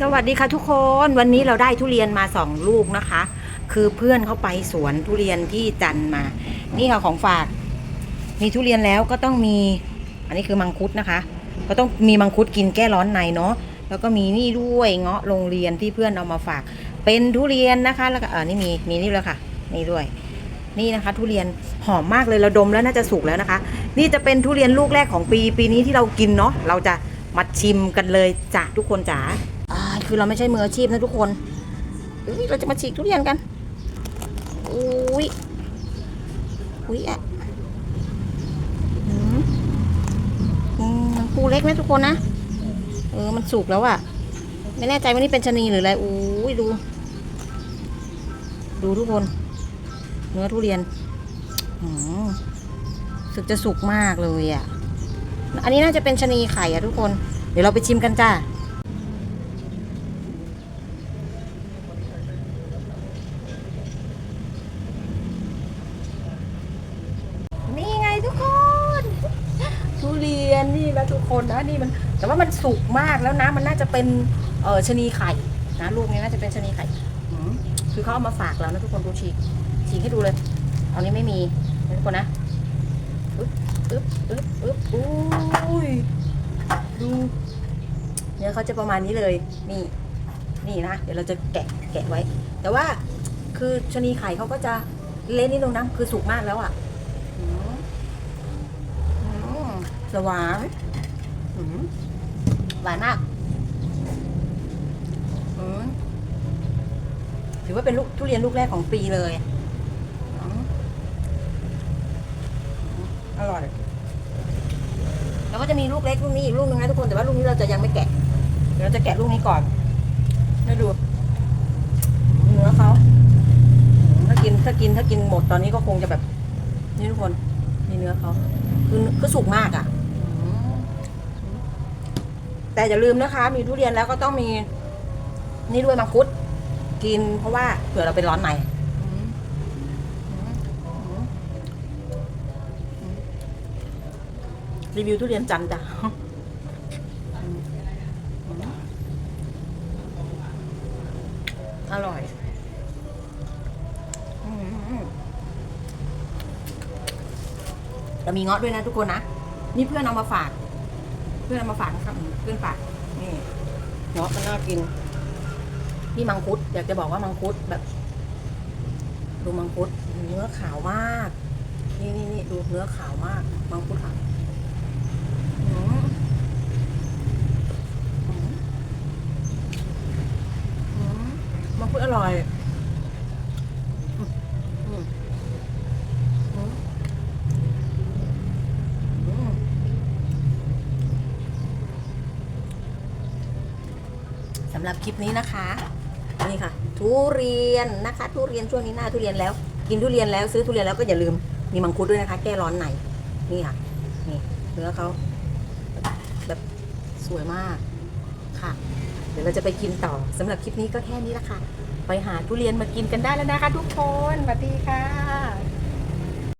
สวัสดีค่ะทุกคนวันนี้เราได้ทุเรียนมาสองลูกนะคะ คือเพื่อนเขาไปสวนทุเรียนที่จันมา นี่ค่ะของฝาก มีทุเรียนแล้วก็ต้องมี อันนี้คือมังคุดนะคะ ก็ต้องมีมังคุดกินแก้ร้อนในเนาะแล้วก็มีนี่ด้วยเงาะโรงเรียนที่เพื่อนเอามาฝาก เป็นทุเรียนนะคะแล้วก็เออนี่มีมีนี่ด้วยค่ะ นี่ด้วย นี่นะคะ ทุเรียนหอมมากเลยเราดมแล้วน่าจะสุกแล้วนะคะ นี่จะเป็นทุเรียนลูกแรกของปีปีนี้ที่เรากินเนาะเราจะมาชิมกันเลยจ้ะทุกคนจ๋า คือเราไม่ใช่มืออาชีพนะทุกคนเราจะมาฉีกทุเรียนกัน อุ้ย อุ้ยอะอืมอืมมันภูเล็กนะทุกคนนะ เออ มันสุกแล้วอะไม่แน่ใจว่านี่เป็นชะนีหรืออะไร อุ้ยดู ดูทุกคน เนื้อทุเรียนอสึกจะสุกมากเลยอะอันนี้น่าจะเป็นชะนีไข่อะทุกคน เดี๋ยวเราไปชิมกันจ้า นี่ไงทุกคน ทุเรีย นี่นะทุกคนนะนี่มัน แต่ว่ามันสุกมากแล้วนะมันน่าจะเป็นเออชนีไข่นะลูกนี้น่าจะเป็นชนีไข่คือเขาเอามาฝากเรานะทุกคนดูฉีกฉีกให้ดูเลยตอนนี้ไม่มีทุกคนนะอึ๊บอึ๊บอึ๊บอึ๊บอุ้ยดูเนื้อเขาจะประมาณนี้เลยนี่นี่นะเดี๋ยวเราจะแกะแกะไว้ แต่ว่าคือชนีไข่เขาก็จะเละนิดนึงนะคือสุกมากแล้วอะมอืม สวานหวานมากถือว่าเป็นลูกทุเรียนลูกแรกของปีเลย อร่อย แล้วก็จะมีลูกเล็กลูกนี้อีกลูกนึงนะทุกคน แต่ว่าลูกนี้เราจะยังไม่แกะ เดี๋ยวเราจะแกะลูกนี้ก่อนให้ดู เนื้อเขาถ้ากินถ้ากินถ้ากินหมดตอนนี้ก็คงจะแบบ นี่ทุกคน นี่เนื้อเขาคือคือสุกมากอะ แต่อย่าลืมนะคะ มีทุเรียนแล้วก็ต้องมีนี่ด้วยมังคุด กินเพราะว่าเผื่อเราเป็นร้อนในรีวิวทุเรียนจันจ้ะอร่อยอืมแต่มีเงาะด้วยนะทุกคนนะ นี่เพื่อนเอามาฝาก เพื่อนเอามาฝากนะครับเพื่อนฝากนี่เงาะก็น่ากินนี่มังคุดอยากจะบอกว่ามังคุดแบบ ดูมังคุดเนื้อขาวมาก นี่นี่นี่ดูเนื้อขาวมาก มังคุดขาวมังคุดอร่อยอืมอืมอืมอืมสำ หรับคลิปนี้นะคะ นี่ค่ะ ทุเรียนนะคะ ทุเรียนช่วงนี้หน้าทุเรียนแล้ว กินทุเรียนแล้วซื้อทุเรียนแล้วก็อย่าลืมมีมังคุดด้วยนะคะ แก้ร้อนในนี่ค่ะนี่เนื้อเขาแบบสวยมากค่ะ เดี๋ยวเราจะไปกินต่อสำหรับคลิปนี้ก็แค่นี้ละค่ะ ไปหาทุเรียนมากินกันได้แล้วนะคะ ทุกคนสวัสดีค่ะ